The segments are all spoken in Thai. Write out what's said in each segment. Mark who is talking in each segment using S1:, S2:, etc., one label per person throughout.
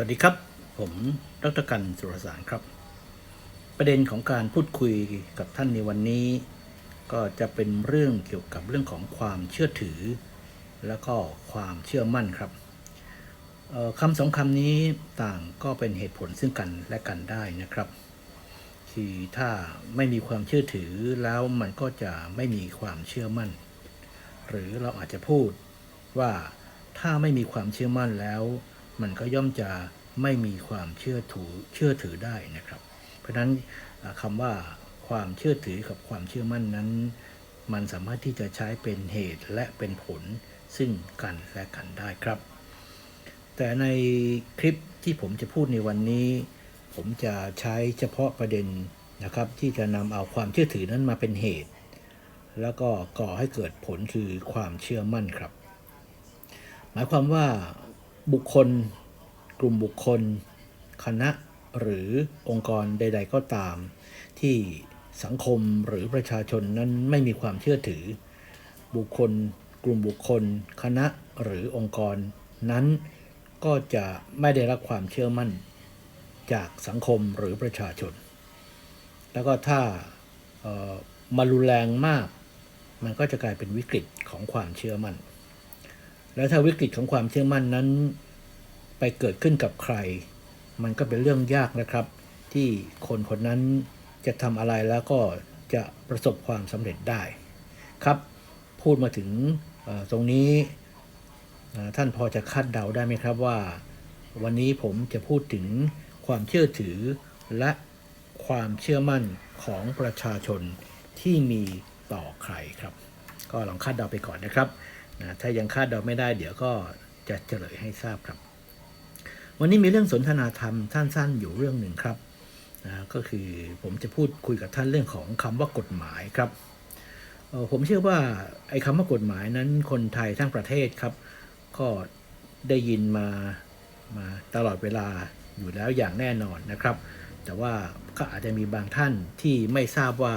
S1: วัสดีครับ ผมดรกันสุรสารครับ ประเด็นของการพูดคุยกับท่านในวันนี้ ก็จะเป็นเรื่องเกี่ยวกับเรื่องของความเชื่อถือ แล้วก็ความเชื่อมั่นครับคำสองคำนี้ต่างก็เป็นเหตุผลซึ่งกันและกันได้นะครับ คือถ้าไม่มีความเชื่อถือแล้วมันก็จะไม่มีความเชื่อมั่น หรือเราอาจจะพูดว่าถ้าไม่มีความเชื่อมั่นแล้ว มันก็ย่อมจะไม่มีความเชื่อถือเชื่อถือได้นะครับ เพราะฉะนั้นอ่าคำว่าความเชื่อถือกับความเชื่อมั่นนั้น มันสามารถที่จะใช้เป็นเหตุและเป็นผลซึ่งกันและกันได้ครับ แต่ในคลิปที่ผมจะพูดในวันนี้ ผมจะใช้เฉพาะประเด็นนะครับ ที่จะนำเอาความเชื่อถือนั้นมาเป็นเหตุ แล้วก็ก่อให้เกิดผลคือความเชื่อมั่นครับ หมายความว่า บุคคล กลุ่มบุคคล คณะ หรือองค์กรใด ๆ ก็ตาม ที่สังคมหรือประชาชนนั้นไม่มีความเชื่อถือ บุคคล กลุ่มบุคคล คณะหรือองค์กร นั้นก็จะไม่ได้รับความเชื่อมั่น จากสังคมหรือประชาชน แล้วก็ถ้ามารุนแรงมาก มันก็จะกลายเป็นวิกฤตของความเชื่อมั่น แล้วถ้าวิกฤตของความเชื่อมั่นนั้น ไปเกิดขึ้นกับใคร มันก็เป็นเรื่องยากนะครับ ที่คนคนนั้นจะทำอะไรแล้วก็จะประสบความสำเร็จได้ครับ พูดมาถึงตรงนี้ท่านพอจะคาดเดาได้ไหมครับว่า วันนี้ผมจะพูดถึงความเชื่อถือและความเชื่อมั่นของประชาชนที่มีต่อใครครับ ก็ลองคาดเดาไปก่อนนะครับ นะถ้ายังคาดเดาไม่ได้ เดี๋ยวก็จะเฉลยให้ทราบครับ วันนี้มีเรื่องสนทนาธรรมสั้นๆ อยู่เรื่องหนึ่งครับนะก็คือผมจะพูดคุยกับท่านเรื่องของคำว่ากฎหมายครับ ผมเชื่อว่าไอ้คำว่ากฎหมายนั้นคนไทยทั้งประเทศครับ ก็ได้ยินมามาตลอดเวลาอยู่แล้วอย่างแน่นอนนะครับ แต่ว่าก็อาจจะมีบางท่านที่ไม่ทราบว่า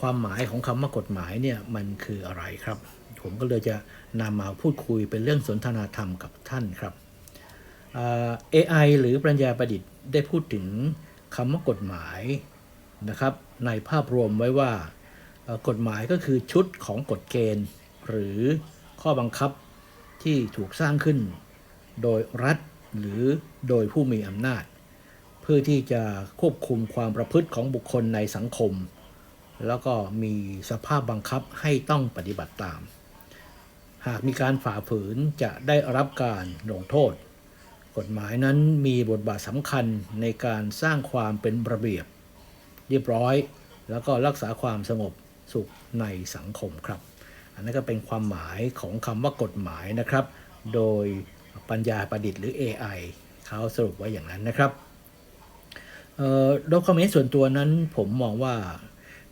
S1: ความหมายของคำว่ากฎหมายเนี่ยมันคืออะไรครับ ผมก็เลยจะ นำมาพูดคุยเป็นเรื่องสนทนาธรรมกับท่านครับ AI หรือปัญญาประดิษฐ์ได้พูดถึงคำว่ากฎหมายนะครับในภาพรวมไว้ว่ากฎหมายก็คือชุดของกฎเกณฑ์ หรือข้อบังคับที่ถูกสร้างขึ้น โดยรัฐหรือโดยผู้มีอำนาจ เพื่อที่จะควบคุมความประพฤติของบุคคลในสังคม แล้วก็มีสภาพบังคับให้ต้องปฏิบัติตาม หากมีการฝ่าฝืนจะได้รับการลงโทษ กฎหมายนั้นมีบทบาทสำคัญในการสร้างความเป็นระเบียบ เรียบร้อย แล้วก็รักษาความสงบสุขในสังคมครับ อันนั้นก็เป็นความหมายของคำว่ากฎหมายนะครับ โดยปัญญาประดิษฐ์หรือ AI เขาสรุปไว้อย่างนั้นนะครับเอ่อโดยความเห็นส่วนตัวนั้นผมมองว่า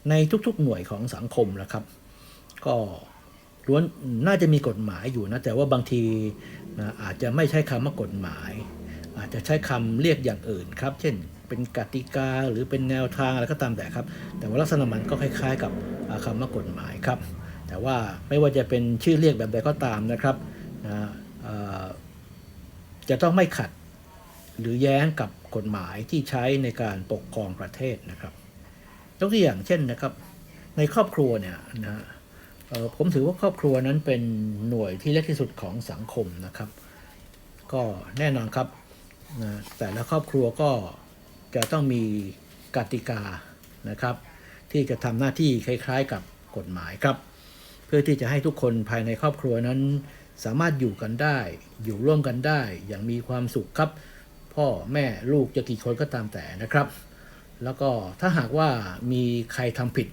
S1: ในทุกๆหน่วยของสังคมนะครับ ก็ ล้วนน่าจะมีกฎหมายอยู่นะแต่ว่าบางทีนะอาจจะไม่ใช้คำว่ากฎหมาย อาจจะใช้คำเรียกอย่างอื่นครับ เช่นเป็นกติกาหรือเป็นแนวทางอะไรก็ตามแต่ครับ แต่ว่าลักษณะมันก็คล้าย ๆ กับคำว่ากฎหมายครับ แต่ว่าไม่ว่าจะเป็นชื่อเรียกแบบใดก็ตามนะครับนะจะต้องไม่ขัดหรือแย้งกับกฎหมายที่ใช้ในการปกครองประเทศนะครับยกตัวอย่างเช่นนะครับ ในครอบครัวเนี่ยนะ ผมถือว่าครอบครัวนั้นเป็นหน่วยที่เล็กที่สุดของสังคมนะครับ ก็แน่นอนครับนะแต่ละครอบครัวก็จะต้องมีกติกานะครับ ที่จะทำหน้าที่คล้ายๆกับกฎหมายครับ เพื่อที่จะให้ทุกคนภายในครอบครัวนั้น สามารถอยู่กันได้ อยู่ร่วมกันได้ อย่างมีความสุขครับ พ่อแม่ลูกจะกี่คนก็ตามแต่นะครับ แล้วก็ถ้าหากว่ามีใครทำผิด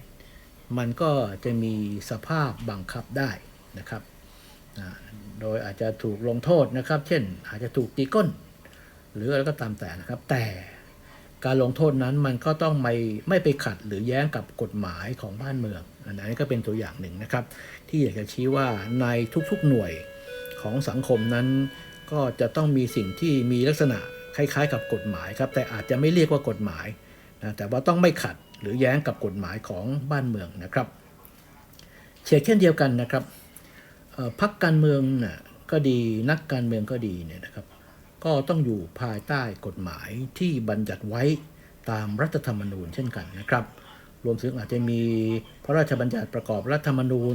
S1: มันก็จะมีสภาพบังคับได้นะครับ โดยอาจจะถูกลงโทษนะครับ เช่น อาจจะถูกตีก้น หรืออะไรก็ตามแต่นะครับ แต่การลงโทษนั้นมันก็ต้องไม่ไม่ไปขัดหรือแย้งกับกฎหมายของบ้านเมือง อันนี้ก็เป็นตัวอย่างหนึ่งนะครับ ที่อยากจะชี้ว่าในทุกๆหน่วยของสังคมนั้น ก็จะต้องมีสิ่งที่มีลักษณะคล้ายๆ กับกฎหมายครับ แต่อาจจะไม่เรียกว่ากฎหมายนะแต่ว่าต้องไม่ขัด หรือแย้งกับกฎหมายของบ้านเมืองนะครับเช่นเช่นเดียวกันนะครับพรรคการเมืองน่ะก็ดีนักการเมืองก็ดีเนี่ยนะครับ ก็ต้องอยู่ภายใต้กฎหมายที่บัญญัติไว้ตามรัฐธรรมนูญเช่นกันนะครับ รวมถึงอาจจะมีพระราชบัญญัติประกอบรัฐธรรมนูญ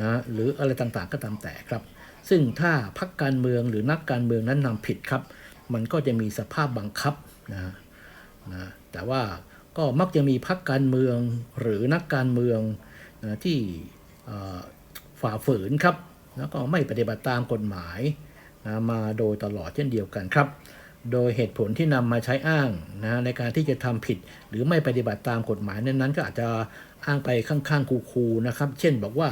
S1: นะหรืออะไรต่างๆก็ตามแต่ครับ ซึ่งถ้าพักการเมืองหรือนักการเมืองนั้นนำผิดครับ มันก็จะมีสภาพบังคับนะนะแต่ว่า ก็มักจะมีพักการเมืองหรือนักการเมืองที่ฝ่าฝืนครับ แล้วก็ไม่ปฏิบัติตามกฎหมายมาโดยตลอดเช่นเดียวกันครับ โดยเหตุผลที่นำมาใช้อ้างนะในการที่จะทำผิด หรือไม่ปฏิบัติตามกฎหมายนั้นๆก็อาจจะอ้างไปข้างๆคูๆนะครับ เช่นบอกว่า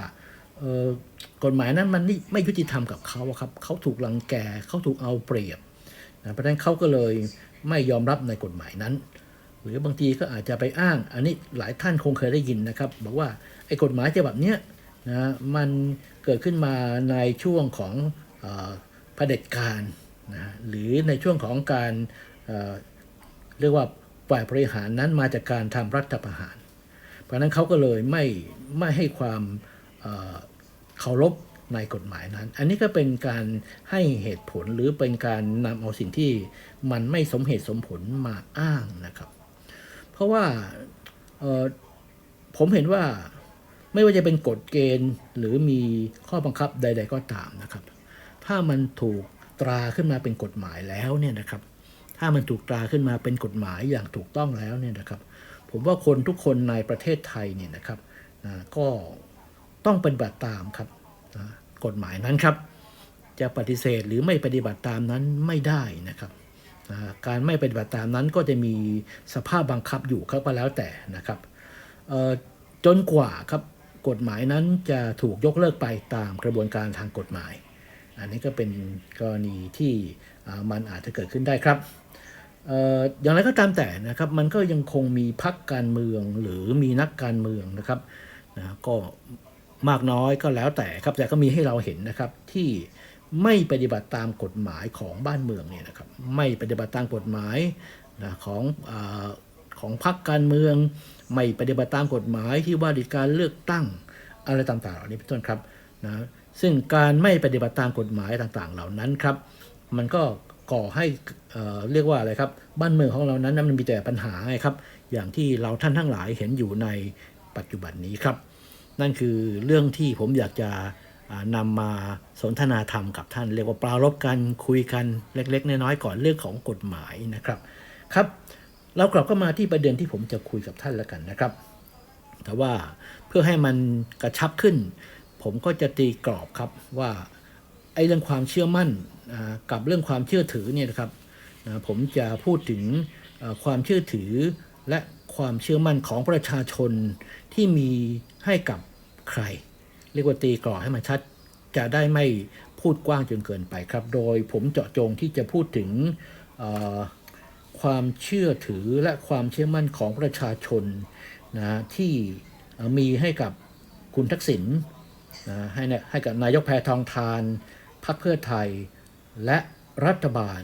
S1: กฎหมายนั้นมันนี่ไม่ยุติธรรมกับเขาครับเขาถูกลังแกเขาถูกเอาเปรียบนะเพราะฉะนั้นเขาก็เลยไม่ยอมรับในกฎหมายนั้น หรือบางทีก็อาจจะไปอ้าง อันนี้หลายท่านคงเคยได้ยินนะครับ บอกว่าไอ้กฎหมายฉบับเนี้ยนะมันเกิดขึ้นมาในช่วงของเออเผด็จการนะหรือในช่วงของการเเรียกว่าฝ่ายบริหารนั้นมาจากการทำรัฐประหาร เพราะนั้นเขาก็เลยไม่ไม่ให้ความเอ่อเคารพในกฎหมายนั้น อันนี้ก็เป็นการให้เหตุผลหรือเป็นการนำเอาสิ่งที่มันไม่สมเหตุสมผลมาอ้างนะครับ เพราะว่าผมเห็นว่าไม่ว่าจะเป็นกฎเกณฑ์หรือมีข้อบังคับใด ๆ ก็ตามนะครับ ถ้ามันถูกตราขึ้นมาเป็นกฎหมายแล้วเนี่ยนะครับ ถ้ามันถูกตราขึ้นมาเป็นกฎหมายอย่างถูกต้องแล้วเนี่ยนะครับ ผมว่าคนทุกคนในประเทศไทยเนี่ยนะครับนะก็ต้องปฏิบัติตามครับนะกฎหมายนั้นครับ จะปฏิเสธหรือไม่ปฏิบัติตามนั้นไม่ได้นะครับ การไม่ปฏิบัติตามนั้นก็จะมีสภาพบังคับอยู่ครับก็แล้วแต่นะครับจนกว่าครับกฎหมายนั้นจะถูกยกเลิกไปตามกระบวนการทางกฎหมาย อันนี้ก็เป็นกรณีที่มันอาจจะเกิดขึ้นได้ครับเอ่ออย่างไรก็ตามแต่นะครับมันก็ยังคงมีพักการเมืองหรือมีนักการเมืองนะครับนะก็มากน้อยก็แล้วแต่ครับแต่ก็มีให้เราเห็นนะครับที่ ไม่ปฏิบัติตามกฎหมายของบ้านเมืองเนี่ยนะครับไม่ปฏิบัติตามกฎหมายนะของอของพรรคการเมือง ไม่ปฏิบัติตามกฎหมายที่ว่าด้วยการเลือกตั้งอะไรต่างๆเหล่านี้เป็นต้นครับนะซึ่งการไม่ปฏิบัติตามกฎหมายต่างๆ เหล่านั้นครับ มันก็ก่อให้เอ่อเรียกว่าอะไรครับ บ้านเมืองของเรานั้นมันมีแต่ปัญหาไงครับ อย่างที่เราท่านทั้งหลายเห็นอยู่ในปัจจุบันนี้ครับ นั่นคือเรื่องที่ผมอยากจะ นำมาสนทนาธรรมกับท่าน เรียกว่าปรารบกันคุยกันเล็ก ๆ น้อยๆก่อนเรื่องของกฎหมายนะครับครับ เรากลับเข้ามาที่ประเด็นที่ผมจะคุยกับท่านแล้วกันนะครับ แต่ว่าเพื่อให้มันกระชับขึ้น ผมก็จะตีกรอบครับว่าไอ้เรื่องความเชื่อมั่นกับเรื่องความเชื่อถือเนี่ยนะครับผมจะพูดถึงความเชื่อถือและความเชื่อมั่นของประชาชนที่มีให้กับใคร เรียกว่าตีกรอบให้มันชัด จะได้ไม่พูดกว้างจนเกินไปครับ โดยผมเจาะจงที่จะพูดถึงความเชื่อถือและความเชื่อมั่นของประชาชนนะที่มีให้กับคุณทักษิณนะให้เนี่ยให้กับนายกแพทองทานพรรคเพื่อไทย และรัฐบาล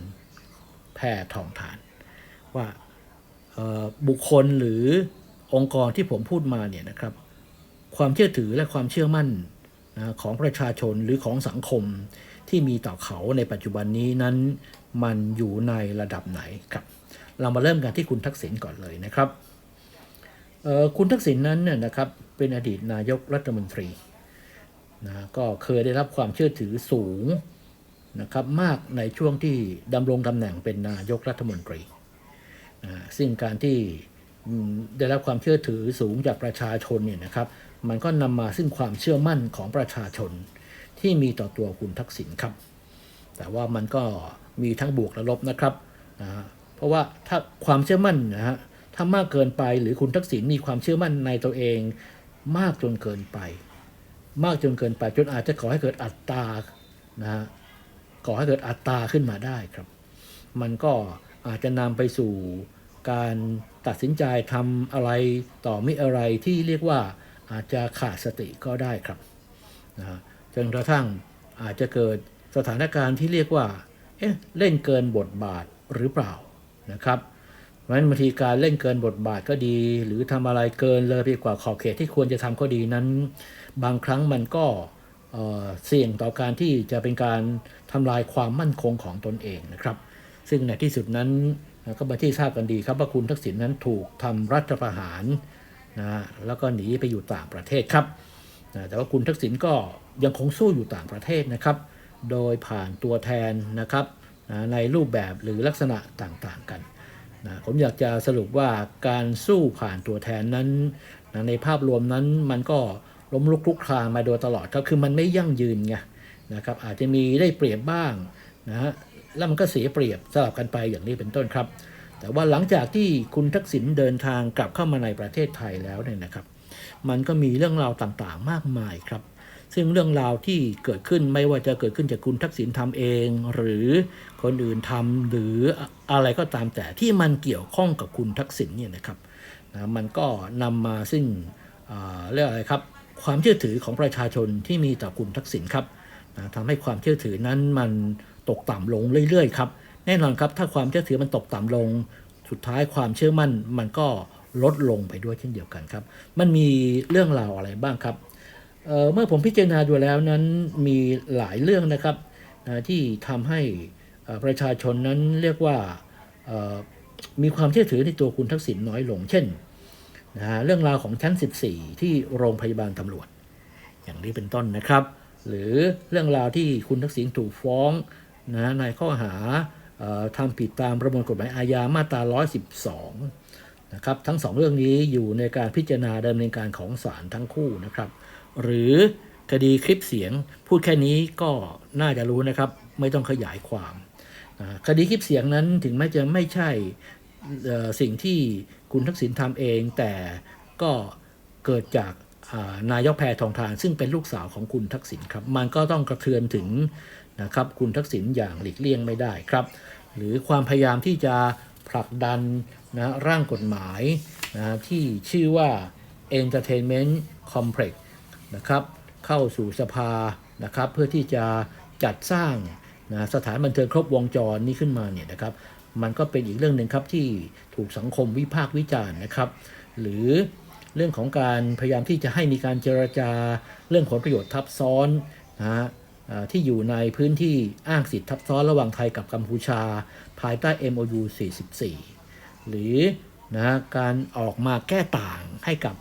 S1: แพทองทาน ว่าบุคคลหรือองค์กรที่ผมพูดมาเนี่ยนะครับ ความเชื่อถือและความเชื่อมั่นของประชาชนหรือของสังคมที่มีต่อเขาในปัจจุบันนี้นั้นมันอยู่ในระดับไหนครับ เรามาเริ่มกันที่คุณทักษิณก่อนเลยนะครับคุณทักษิณนั้นเนี่ยนะครับเป็นอดีตนายกรัฐมนตรีนะก็เคยได้รับความเชื่อถือสูงนะครับมากในช่วงที่ดำรงตำแหน่งเป็นนายกรัฐมนตรีนะซึ่งการที่ได้รับความเชื่อถือสูงจากประชาชนเนี่ยนะครับ มันก็นำมาซึ่งความเชื่อมั่นของประชาชนที่มีต่อตัวคุณทักษิณครับ แต่ว่ามันก็มีทั้งบวกและลบนะครับนะเพราะว่าถ้าความเชื่อมั่นนะฮะถ้ามากเกินไปหรือคุณทักษิณมีความเชื่อมั่นในตัวเอง มากจนเกินไป มากจนเกินไปจนอาจจะก่อให้เกิดอัตตานะฮะก่อให้เกิดอัตตาขึ้นมาได้ครับ มันก็อาจจะนำไปสู่การตัดสินใจทำอะไรต่อมิอะไรที่เรียกว่า อาจจะขาดสติก็ได้ครับนะฮะจนกระทั่งอาจจะเกิดสถานการณ์ที่เรียกว่าเอ๊ะเล่นเกินบทบาทหรือเปล่านะครับเพราะฉะนั้นบางทีการเล่นเกินบทบาทก็ดี หรือทำอะไรเกินเลยไปกว่าขอบเขตที่ควรจะทำก็ดีนั้น บางครั้งมันก็เเสี่ยงต่อการที่จะเป็นการทำลายความมั่นคงของตนเองนะครับ ซึ่งในที่สุดนั้นก็มาที่ทราบกันดีครับว่าคุณทักษิณนั้นถูกทำรัฐประหาร นะแล้วก็หนีไปอยู่ต่างประเทศครับนะแต่ว่าคุณทักษิณก็ยังคงสู้อยู่ต่างประเทศนะครับ โดยผ่านตัวแทนนะครับนะในรูปแบบหรือลักษณะต่างๆกันนะผมอยากจะสรุปว่าการสู้ผ่านตัวแทนนั้นนะในภาพรวมนั้นมันก็ล้มลุกคลุกคลานมาโดยตลอดครับคือมันไม่ยั่งยืนไงนะครับอาจจะมีได้เปรียบบ้างนะฮะแล้วมันก็เสียเปรียบสลับกันไปอย่างนี้เป็นต้นครับ แต่ว่าหลังจากที่คุณทักษิณเดินทางกลับเข้ามาในประเทศไทยแล้วเนี่ยนะครับ มันก็มีเรื่องราวต่างๆ มากมายครับ ซึ่งเรื่องราวที่เกิดขึ้นไม่ว่าจะเกิดขึ้นจากคุณทักษิณทำเอง หรือคนอื่นทำหรืออะไรก็ตามแต่ที่มันเกี่ยวข้องกับคุณทักษิณเนี่ยนะครับนะมันก็นำมาซึ่งเอ่อเรียกอะไรครับ ความเชื่อถือของประชาชนที่มีต่อคุณทักษิณครับนะทำให้ความเชื่อถือนั้นมันตกต่ำลงเรื่อยๆครับ แน่นอนครับ ถ้าความเชื่อถือมันตกต่ำลง สุดท้ายความเชื่อมั่นมันก็ลดลงไปด้วยเช่นเดียวกันครับ มันมีเรื่องราวอะไรบ้างครับเเมื่อผมพิจารณาดูแล้วนั้นมีหลายเรื่องนะครับนะที่ทำให้ประชาชนนั้นเรียกว่ามีความเชื่อถือในตัวคุณทักษิณน้อยลง เช่นนะเรื่องราวของชั้น 14 ที่โรงพยาบาลตำรวจ อย่างนี้เป็นต้นนะครับ หรือเรื่องราวที่คุณทักษิณถูกฟ้องนะในข้อหา ทำผิดตามประมวลกฎหมายอาญามาตรา 112 นะครับ ทั้งสองเรื่องนี้อยู่ในการพิจารณาดำเนินการของศาลทั้งคู่นะครับ หรือคดีคลิปเสียงพูดแค่นี้ก็น่าจะรู้นะครับ ไม่ต้องขยายความ คดีคลิปเสียงนั้นถึงแม้จะไม่ใช่สิ่งที่คุณทักษิณทำเอง แต่ก็เกิดจาก นายกแพทองทานซึ่งเป็นลูกสาวของคุณทักษิณครับ มันก็ต้องกระเทือนถึงนะครับคุณทักษิณอย่างหลีกเลี่ยงไม่ได้ครับ หรือความพยายามที่จะผลักดันนะร่างกฎหมายนะที่ชื่อว่า Entertainment Complex นะครับเข้าสู่สภานะครับเพื่อที่จะจัดสร้างนะสถานบันเทิงครบวงจรนี้ขึ้นมาเนี่ยนะครับ มันก็เป็นอีกเรื่องหนึ่งครับที่ถูกสังคมวิพากษ์วิจารณ์นะครับ หรือ เรื่องของการพยายามที่จะให้มีการเจรจาเรื่องผลประโยชน์ทับซ้อนนะฮะที่อยู่ในพื้นที่อ้างสิทธิทับซ้อนระหว่างไทยกับกัมพูชา ภายใต้ MOU 44 หรือนะฮะการออกมาแก้ต่างให้กับ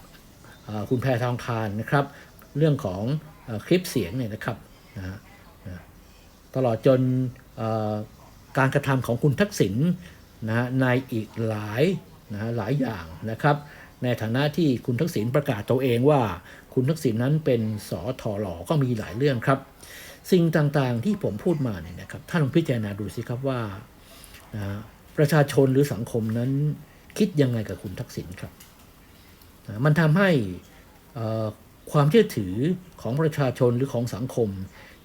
S1: คุณแพทองทานนะครับ เรื่องของอคลิปเสียงเนี่ยนะครับนะฮะนะตลอดจนการกระทำของคุณทักษิณนะฮะในอีกหลายนะฮะหลายอย่างนะครับ ในฐานะที่คุณทักษิณประกาศตัวเองว่า คุณทักษิณนั้นเป็นสอทอหลอก็มีหลายเรื่องครับ สิ่งต่างๆที่ผมพูดมาเนี่ยนะครับท่านลองพิจารณาดูสิครับว่านะประชาชนหรือสังคมนั้นคิดยังไงกับคุณทักษิณครับนะมันทำให้ความเชื่อถือของประชาชนหรือของสังคม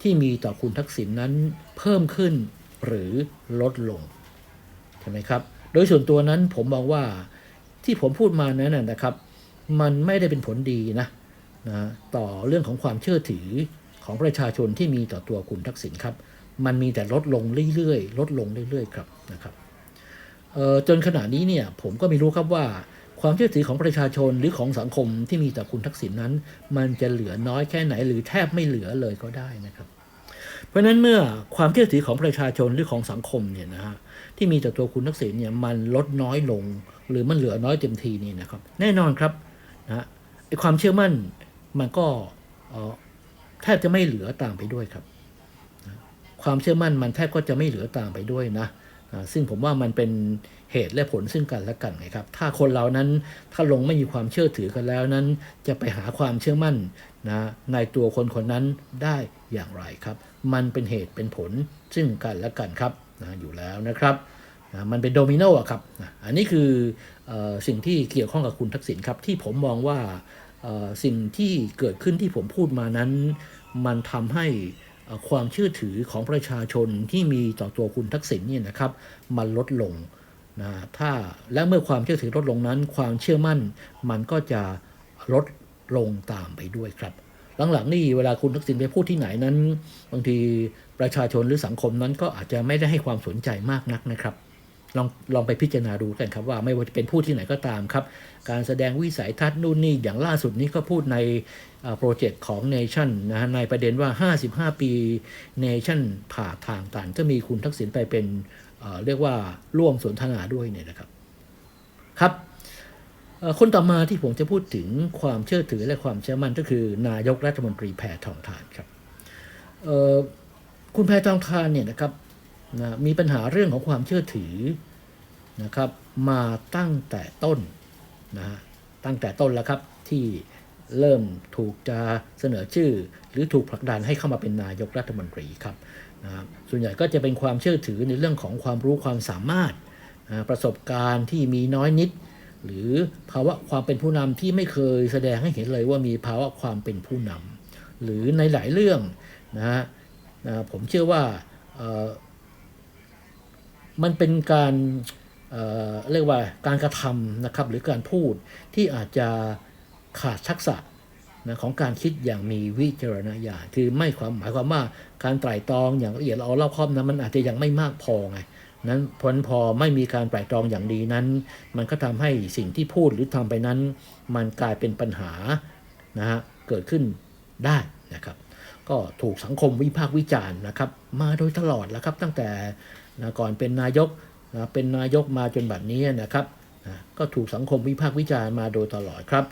S1: ที่มีต่อคุณทักษิณนั้นเพิ่มขึ้นหรือลดลงใช่ไหมครับ โดยส่วนตัวนั้นผมมองว่า ที่ผมพูดมานั้นนะครับ มันไม่ได้เป็นผลดีนะนะต่อเรื่องของความเชื่อถือของประชาชนที่มีต่อตัวคุณทักษิณครับ มันมีแต่ลดลงเรื่อยๆ ลดลงเรื่อยๆครับนะครับจนขณะนี้เนี่ยผมก็ไม่รู้ครับว่าความเชื่อถือของประชาชนหรือของสังคมที่มีต่อคุณทักษิณนั้น มันจะเหลือน้อยแค่ไหนหรือแทบไม่เหลือเลยก็ได้นะครับ เพราะฉะนั้นเมื่อความเชื่อถือของประชาชนหรือของสังคมเนี่ยนะฮะที่มีต่อตัวคุณทักษิณเนี่ยมันลดน้อยลง หรือมันเหลือน้อยเต็มทีนี่นะครับ แน่นอนครับนะไอความเชื่อมั่นมันก็แทบจะไม่เหลือตามไปด้วยครับนะความเชื่อมั่นมันแทบก็จะไม่เหลือตามไปด้วยนะซึ่งผมว่ามันเป็นเหตุและผลซึ่งกันและกันไงครับ ถ้าคนเรานั้นถ้าลงไม่มีความเชื่อถือกันแล้วนั้น จะไปหาความเชื่อมั่นนะในตัวคนคนนั้นได้อย่างไรครับ มันเป็นเหตุเป็นผลซึ่งกันและกันครับนะอยู่แล้วนะครับ นะมันเป็นโดมิโนอะครับนะอันนี้คืออสิ่งที่เกี่ยวข้องกับคุณทักษิณครับ ที่ผมมองว่าสิ่งที่เกิดขึ้นที่ผมพูดมานั้น มันทำให้ความเชื่อถือของประชาชนที่มีต่อตัวคุณทักษิณเนี่ยนะครับ มันลดลงนะถ้าและเมื่อความเชื่อถือลดลงนั้น ความเชื่อมั่นมันก็จะลดลงตามไปด้วยครับหลังๆนี่เวลาคุณทักษิณไปพูดที่ไหนนั้น บางทีประชาชนหรือสังคมนั้นก็อาจจะไม่ได้ให้ความสนใจมากนักนะครับ ลองลองไปพิจารณาดูกันครับว่าไม่ว่าจะเป็นพูดที่ไหนก็ตามครับ การแสดงวิสัยทัศน์นู่นนี่อย่างล่าสุดนี้ก็พูดในโปรเจกต์ของ Nation นะฮะในประเด็นว่า 55 ปี Nation ผ่าทางตันก็มีคุณทักษิณไปเป็นเเรียกว่าร่วมสนทนาด้วยเนี่ยนะครับครับคนต่อมาที่ผมจะพูดถึงความเชื่อถือและความเชื่อมั่นก็คือนายกรัฐมนตรีแพทองทานครับคุณแพทองทานเนี่ยนะครับ นะมีปัญหาเรื่องของความเชื่อถือนะครับ มาตั้งแต่ต้นนะฮะตั้งแต่ต้นแล้วครับที่เริ่มถูกจะเสนอชื่อ หรือถูกผลักดันให้เข้ามาเป็นนายกรัฐมนตรีครับนะส่วนใหญ่ก็จะเป็นความเชื่อถือในเรื่องของความรู้ความสามารถนะประสบการณ์ที่มีน้อยนิด หรือภาวะความเป็นผู้นำที่ไม่เคยแสดงให้เห็นเลยว่ามีภาวะความเป็นผู้นำหรือในหลายเรื่องนะฮะนะผมเชื่อว่า มันเป็นการเเรียกว่าการกระทำนะครับหรือการพูดที่อาจจะขาดทักษะนะของการคิดอย่างมีวิจารณญาณคือไม่ความหมายความว่าการไตร่ตรองอย่างละเอียดละออรอบคอบนั้นมันอาจจะยังไม่มากพอไงนั้นผลพอไม่มีการไตร่ตรองอย่างดีนั้น มันก็ทำให้สิ่งที่พูดหรือทำไปนั้น มันกลายเป็นปัญหานะฮะเกิดขึ้นได้นะครับ ก็ถูกสังคมวิพากษ์วิจารณ์นะครับ มาโดยตลอดแล้วครับตั้งแต่ นะก่อนเป็นนายกนะเป็นนายกมาจนบัดนี้นะครับนะก็ถูกสังคมวิพากษ์วิจารณ์มาโดยตลอดครับ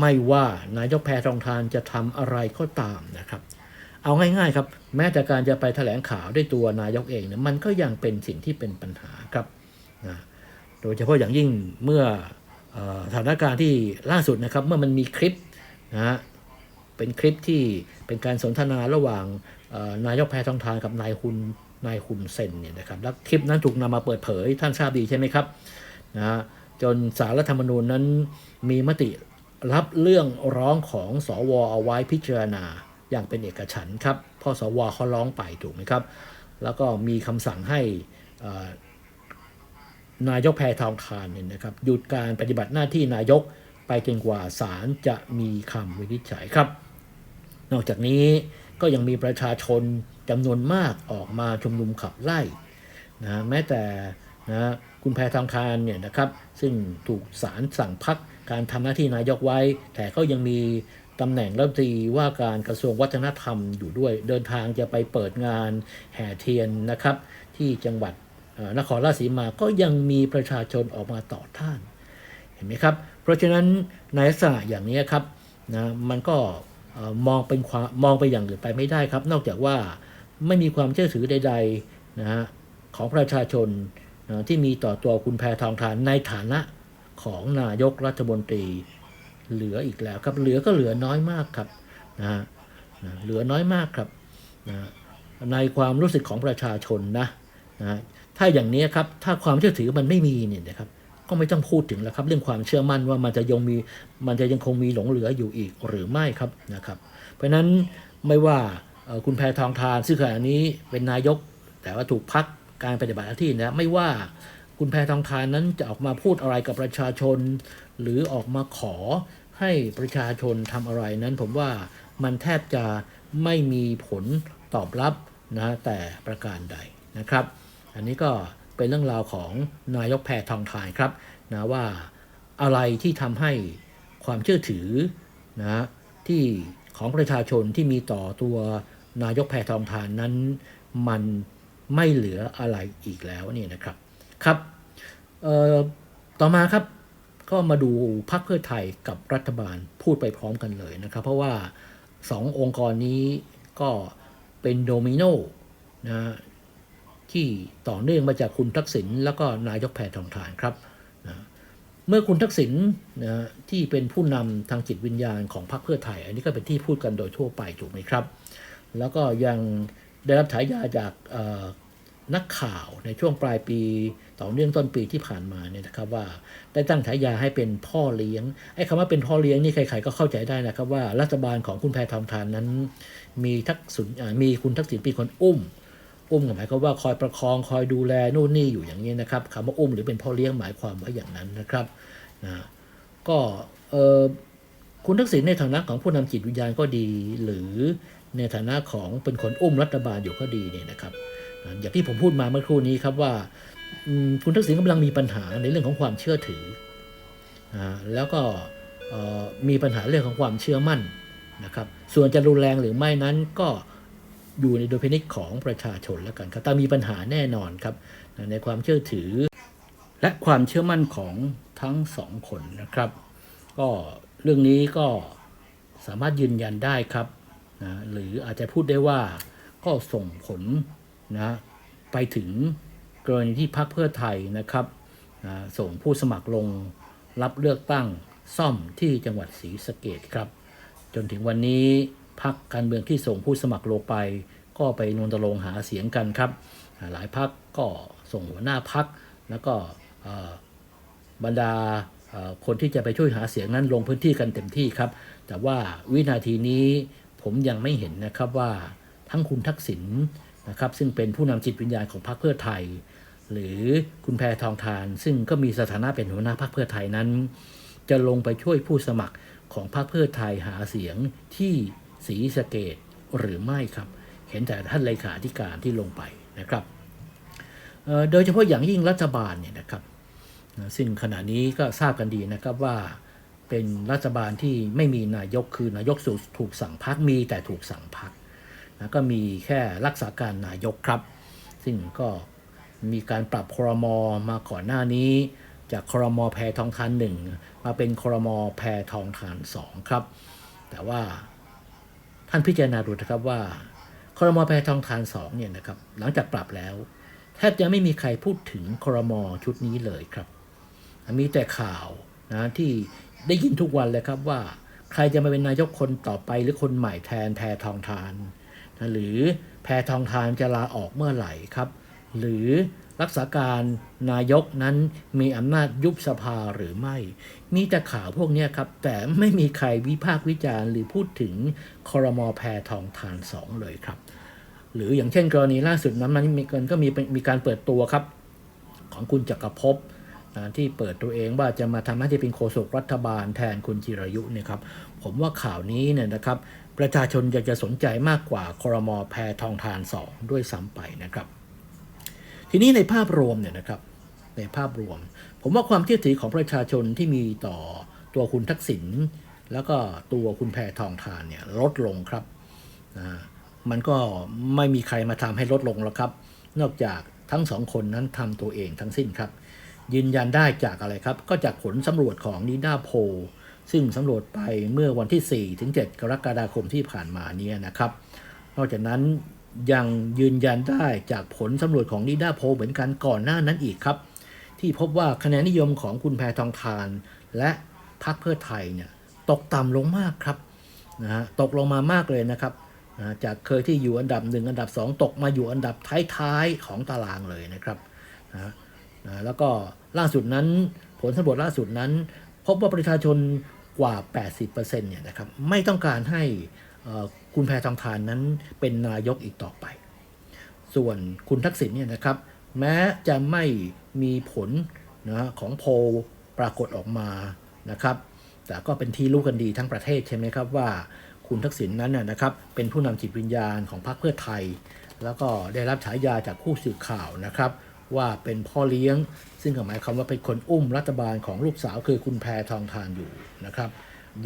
S1: ไม่ว่านายกแพทองทานจะทำอะไรก็ตามนะครับ เอาง่ายๆครับ แม้แต่การจะไปแถลงข่าวด้วยตัวนายกเองเนี่ยมันก็ยังเป็นสิ่งที่เป็นปัญหาครับนะโดยเฉพาะอย่างยิ่งเมื่ออสถานการณ์ที่ล่าสุดนะครับ เมื่อมันมีคลิปนะฮะเป็นคลิปที่เป็นการสนทนาระหว่างนายกแพทองทานกับนายฮุน นายฮุนเซนเนี่ยนะครับแล้วคลิปนั้นถูกนำมาเปิดเผยท่านทราบดีใช่ไหมครับนะฮะจนสารรัฐธรรมนูญนั้นมีมติรับเรื่องร้องของสวเอาไว้พิจารณาอย่างเป็นเอกฉันท์ครับพ่อสวเขาร้องไปถูกไหมครับ แล้วก็มีคำสั่งให้นายกแพทองทานเนี่ยนะครับหยุดการปฏิบัติหน้าที่นายกไปจนกว่าศาลจะมีคำวินิจฉัยครับ นอกจากนี้ก็ยังมีประชาชน จำนวนมากออกมาชุมนุมขับไล่นะแม้แต่นะคุณแพทองทานเนี่ยนะครับซึ่งถูกศาลสั่งพักการทำหน้าที่นายกไว้ แต่ก็ยังมีตำแหน่งรัฐมนตรีว่าการกระทรวงวัฒนธรรมอยู่ด้วย เดินทางจะไปเปิดงานแห่เทียนนะครับ ที่จังหวัดนครราชสีมาก็ยังมีประชาชนออกมาต่อต้าน เห็นไหมครับ เพราะฉะนั้นในลักษณะอย่างนี้ครับนะมันก็มองเป็นความมองไปอย่างอื่นไปไม่ได้ครับ นอกจากว่า ไม่มีความเชื่อถือใดๆนะฮะของประชาชนนะที่มีต่อตัวคุณแพทองทานในฐานะของนายกรัฐมนตรี เหลืออีกแล้วครับเหลือก็เหลือน้อยมากครับนะฮะนะเหลือน้อยมากครับนะในความรู้สึกของประชาชนนะนะถ้าอย่างนี้ครับถ้าความเชื่อถือมันไม่มีเนี่ยนะครับก็ไม่ต้องพูดถึงแล้วครับ เรื่องความเชื่อมั่นว่ามันจะยังมีมันจะยังคงมีหลงเหลืออยู่อีกหรือไม่ครับนะครับ เพราะฉะนั้นไม่ว่า คุณแพทองทานซึ่งขณะนี้เป็นนายก แต่ว่าถูกพักการปฏิบัติหน้าที่นะไม่ว่าคุณแพทองทานนั้นจะออกมาพูดอะไรกับประชาชน หรือออกมาขอให้ประชาชนทำอะไรนั้น ผมว่ามันแทบจะไม่มีผลตอบรับนะแต่ประการใดนะครับ อันนี้ก็เป็นเรื่องราวของนายกแพทองทานครับนะว่าอะไรที่ทำให้ความเชื่อถือนะที่ของประชาชนที่มีต่อตัว นายกแพทองทานนั้น มันไม่เหลืออะไรอีกแล้วนี่นะครับครับต่อมาครับก็มาดูพรรคเพื่อไทยกับรัฐบาลพูดไปพร้อมกันเลยนะครับ เพราะว่าสององค์กรนี้ก็เป็นโดมิโนนะที่ต่อเนื่องมาจากคุณทักษิณแล้วก็นายกแพทองทานครับนะเมื่อคุณทักษิณนะที่เป็นผู้นำทางจิตวิญญาณของพรรคเพื่อไทย อันนี้ก็เป็นที่พูดกันโดยทั่วไปถูกไหมครับ แล้วก็ยังได้รับฉายาจากนักข่าวในช่วงปลายปีต่อเนื่องต้นปีที่ผ่านมาเนี่ยนะครับว่าได้ตั้งฉายาให้เป็นพ่อเลี้ยงไอ้คำว่าเป็นพ่อเลี้ยงนี่ใครๆก็เข้าใจได้นะครับว่ารัฐบาลของคุณแพทองทานนั้น มีทักษิณมีคุณทักษิณเป็นคนอุ้ม อุ้มหมายความว่าคอยประคองคอยดูแลนู่นนี่อยู่อย่างนี้นะครับคำว่าอุ้มหรือเป็นพ่อเลี้ยงหมายความว่าอย่างนั้นนะครับนะก็เออ คุณทักษิณในฐานะของผู้นำจิตวิญญาณก็ดี หรือในฐานะของเป็นคนอุ้มรัฐบาลอยู่ก็ดีเนี่ยนะครับ อย่างที่ผมพูดมาเมื่อครู่นี้ครับว่าคุณทักษิณกำลังมีปัญหาในเรื่องของความเชื่อถือ แล้วก็มีปัญหาเรื่องของความเชื่อมั่นนะครับ ส่วนจะรุนแรงหรือไม่นั้นก็อยู่ในดุลพินิจของประชาชนแล้วกันครับแต่มีปัญหาแน่นอนครับในความเชื่อถือ และความเชื่อมั่นของทั้งสองคนนะครับ ก็ เรื่องนี้ก็สามารถยืนยันได้ครับนะหรืออาจจะพูดได้ว่าก็ส่งผลนะไปถึงกรณีที่พรรคเพื่อไทยนะครับนะส่งผู้สมัครลงรับเลือกตั้งซ่อมที่จังหวัดศรีสะเกดครับ จนถึงวันนี้พรรคการเมืองที่ส่งผู้สมัครลงไป ก็ไปนนทรงหาเสียงกันครับ หลายพรรคก็ส่งหัวหน้าพรรคแล้วก็บรรดา คนที่จะไปช่วยหาเสียงนั้นลงพื้นที่กันเต็มที่ครับ แต่ว่าวินาทีนี้ผมยังไม่เห็นนะครับว่าทั้งคุณทักษิณนะครับซึ่งเป็นผู้นำจิตวิญญาณของพรรคเพื่อไทย หรือคุณแพทองทาน ซึ่งก็มีสถานะเป็นหัวหน้าพรรคเพื่อไทยนั้น จะลงไปช่วยผู้สมัครของพรรคเพื่อไทยหาเสียงที่ศรีสะเกดหรือไม่ครับ เห็นแต่ท่านเลขาธิการที่ลงไปนะครับโดยเฉพาะอย่างยิ่งรัฐบาลเนี่ยนะครับ นะซึ่งขณะนี้ก็ทราบกันดีนะครับว่าเป็นรัฐบาลที่ไม่มีนายกคือนายกสูถูกสั่งพักมีแต่ถูกสั่งพักนะก็มีแค่รักษาการนายกครับ ซึ่งก็มีการปรับครมมาก่อนหน้านี้ จากครมแพทองทานหนึ่งมาเป็นครมแพทองทานสองครับ แต่ว่าท่านพิจารณาดูนะครับว่าครมแพทองทานสองเนี่ยนะครับหลังจากปรับแล้ว แทบจะไม่มีใครพูดถึงครมชุดนี้เลยครับ มีแต่ข่าวนะที่ได้ยินทุกวันเลยครับว่า ใครจะมาเป็นนายกคนต่อไปหรือคนใหม่แทนแพทองทานนะหรือแพทองทานจะลาออกเมื่อไหร่ครับ หรือรักษาการนายกนั้นมีอำนาจยุบสภาหรือไม่ มีแต่ข่าวพวกนี้ครับ แต่ไม่มีใครวิพากษ์วิจารณ์ หรือพูดถึงครมอแพทองทานสองเลยครับ หรืออย่างเช่นกรณีล่าสุดนั้นมันมีกันก็มีมีการเปิดตัวครับ ของคุณจักรภพ ที่เปิดตัวเองว่าจะมาทำหน้าที่เป็นโฆษกรัฐบาลแทนคุณจิรายุเนี่ยครับผมว่าข่าวนี้เนี่ยนะครับประชาชนอยากจะสนใจมากกว่าครมแพทองทานสองด้วยซ้ำไปนะครับ ทีนี้ในภาพรวมเนี่ยนะครับในภาพรวม ผมว่าความเชื่อถือของประชาชนที่มีต่อตัวคุณทักษิณแล้วก็ตัวคุณแพทองทานเนี่ยลดลงครับนะมันก็ไม่มีใครมาทำให้ลดลงแล้วครับ นอกจากทั้งสองคนนั้นทำตัวเองทั้งสิ้นครับ ยืนยันได้จากอะไรครับ ก็จากผลสำรวจของนิด้าโพลซึ่งสำรวจไปเมื่อวันที่ 4 ถึง 7 กรกฎาคมที่ผ่านมานี้นะครับ นอกจากนั้นยังยืนยันได้จากผลสำรวจของนิด้าโพลเหมือนกันก่อนหน้านั้นอีกครับ ที่พบว่าคะแนนนิยมของคุณแพทองทาน และพรรคเพื่อไทยเนี่ยตกต่ำลงมากครับนะฮะตกลงมามากเลยนะครับนะจากเคยที่อยู่อันดับหนึ่งอันดับสองตกมาอยู่อันดับท้ายๆของตารางเลยนะครับนะนะแล้วก็ ล่าสุดนั้น ผลสำรวจล่าสุดนั้น พบว่าประชาชนกว่า 80%เนี่ยนะครับไม่ต้องการให้คุณแพทองทานนั้นเป็นนายกอีกต่อไป ส่วนคุณทักษิณเนี่ยนะครับ แม้จะไม่มีผลนะของโพลปรากฏออกมานะครับ แต่ก็เป็นที่รู้กันดีทั้งประเทศใช่ไหมครับว่าคุณทักษิณนั้นนะนะครับ เป็นผู้นำจิตวิญญาณของพรรคเพื่อไทย แล้วก็ได้รับฉายาจากผู้สื่อข่าวนะครับ ว่าเป็นพ่อเลี้ยง ซึ่งหมายความว่าเป็นคนอุ้มรัฐบาลของลูกสาวคือคุณแพทองทานอยู่นะครับ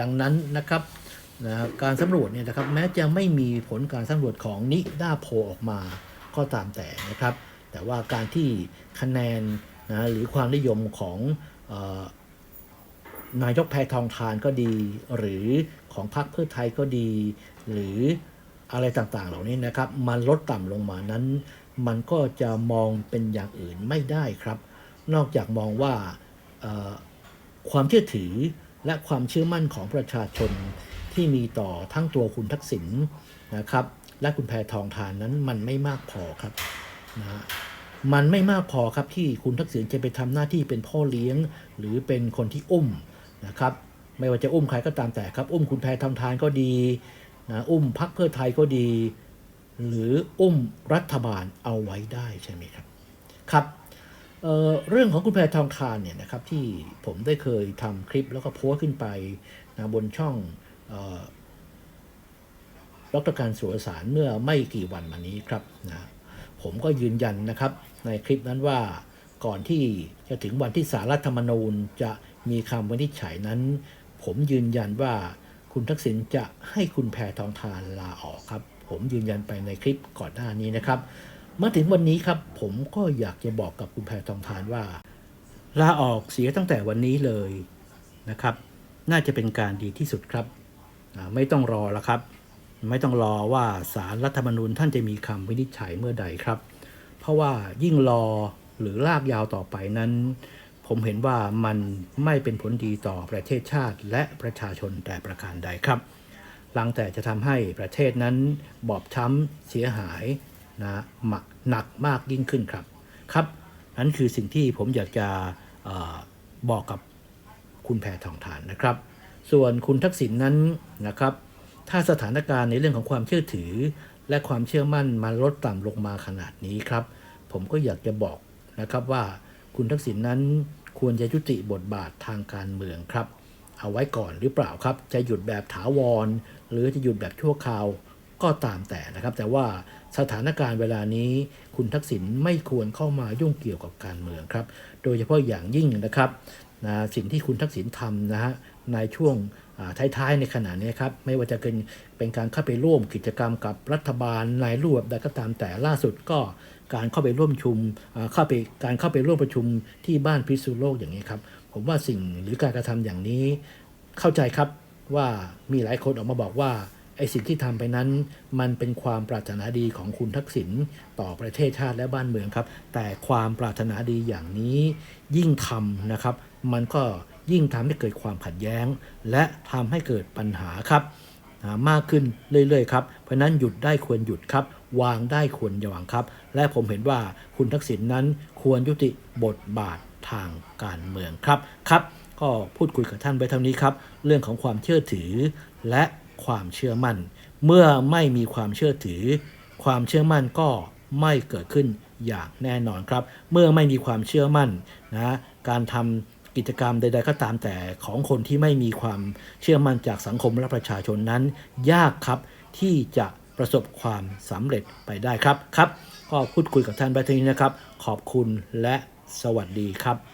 S1: ดังนั้นนะครับนะการสำรวจเนี่ยนะครับแม้จะไม่มีผลการสำรวจของนิด้าโพลออกมาก็ตามแต่นะครับ แต่ว่าการที่คะแนนนะหรือความนิยมของออนายกแพทองทานก็ดี หรือของพรรคเพื่อไทยก็ดี หรืออะไรต่างๆ เหล่านี้นะครับ มันลดต่ำลงมานั้น มันก็จะมองเป็นอย่างอื่นไม่ได้ครับ นอกจากมองว่าความเชื่อถือและความเชื่อมั่นของประชาชนที่มีต่อทั้งตัวคุณทักษิณนะครับและคุณแพทองทานนั้นมันไม่มากพอครับนะมันไม่มากพอครับที่คุณทักษิณจะไปทำหน้าที่เป็นพ่อเลี้ยง หรือเป็นคนที่อุ้มนะครับไม่ว่าจะอุ้มใครก็ตามแต่ครับ อุ้มคุณแพทองทานก็ดีนะอุ้มพักเพื่อไทยก็ดี หรืออุ้มรัฐบาลเอาไว้ได้ใช่ไหมครับครับ เเรื่องของคุณแพทองทานเนี่ยนะครับที่ผมได้เคยทำคลิปแล้วก็โพสต์ขึ้นไปนะบนช่องเออดรการสุรสารเมื่อไม่กี่วันมานี้ครับนะผมก็ยืนยันนะครับในคลิปนั้นว่าก่อนที่จะถึงวันที่สารรัฐธรรมนูญจะมีคำวินิจฉัยนั้น ผมยืนยันว่าคุณทักษิณจะให้คุณแพรทองทานลาออกครับ ผมยืนยันไปในคลิปก่อนหน้านี้นะครับ มาถึงวันนี้ครับ ผมก็อยากจะบอกกับคุณแพทองทานว่าลาออกเสียตั้งแต่วันนี้เลยนะครับ น่าจะเป็นการดีที่สุดครับ ไม่ต้องรอแล้วครับ ไม่ต้องรอว่าสารรัฐธรรมนูญท่านจะมีคำวินิจฉัยเมื่อใดครับ เพราะว่ายิ่งรอหรือลากยาวต่อไปนั้น ผมเห็นว่ามันไม่เป็นผลดีต่อประเทศชาติและประชาชนแต่ประการใดครับหลังแต่จะทำให้ประเทศนั้นบอบช้ำเสียหาย นะหมักหนักมากยิ่งขึ้นครับครับนั่นคือสิ่งที่ผมอยากจะออบอกกับคุณแพทองทานนะครับ ส่วนคุณทักษิณนนั้นนะครับ ถ้าสถานการณ์ในเรื่องของความเชื่อถือ และความเชื่อมั่นมันลดต่ำลงมาขนาดนี้ครับ ผมก็อยากจะบอกนะครับว่าคุณทักษิณนนั้นควรจะยุติบทบาททางการเมืองครับ เอาไว้ก่อนหรือเปล่าครับ จะหยุดแบบถาวร หรือจะหยุดแบบชั่วคราวก็ตามแต่นะครับ แต่ว่า สถานการณ์เวลานี้คุณทักษิณไม่ควรเข้ามายุ่งเกี่ยวกับการเมืองครับ โดยเฉพาะอย่างยิ่งนะครับนะสิ่งที่คุณทักษิณทำนะฮะในช่วงท้ายๆในขณะนี้ครับไม่ว่าจะเป็นเป็นการเข้าไปร่วมกิจกรรมกับรัฐบาลในรูปแบบใดก็ตามแต่ล่าสุดก็การเข้าไปร่วมชุมเข้าไปการเข้าไปร่วมประชุมที่บ้านพิษุโลกอย่างนี้ครับ ผมว่าสิ่งหรือการกระทำอย่างนี้เข้าใจครับว่ามีหลายคนออกมาบอกว่า ไอ้สิ่งที่ทำไปนั้น มันเป็นความปรารถนาดีของคุณทักษิณต่อประเทศชาติและบ้านเมืองครับ แต่ความปรารถนาดีอย่างนี้ยิ่งทำนะครับ มันก็ยิ่งทำให้เกิดความขัดแย้ง และทำให้เกิดปัญหาครับมากขึ้นเรื่อยๆครับเพราะฉะนั้นหยุดได้ควรหยุดครับ วางได้ควรวางครับ และผมเห็นว่าคุณทักษิณนนั้นควรยุติบทบาททางการเมืองครับครับ ก็พูดคุยกับท่านไปเท่านี้ครับ เรื่องของความเชื่อถือและ ความเชื่อมั่น เมื่อไม่มีความเชื่อถือ ความเชื่อมั่นก็ไม่เกิดขึ้นอย่างแน่นอนครับ เมื่อไม่มีความเชื่อมั่นนะการทำกิจกรรมใด ๆ ก็ตามแต่ของคนที่ไม่มีความเชื่อมั่นจากสังคมและประชาชนนั้น ยากครับที่จะประสบความสำเร็จไปได้ครับครับ ก็พูดคุยกับท่านไปเท่นี้นะครับ ขอบคุณและสวัสดีครับ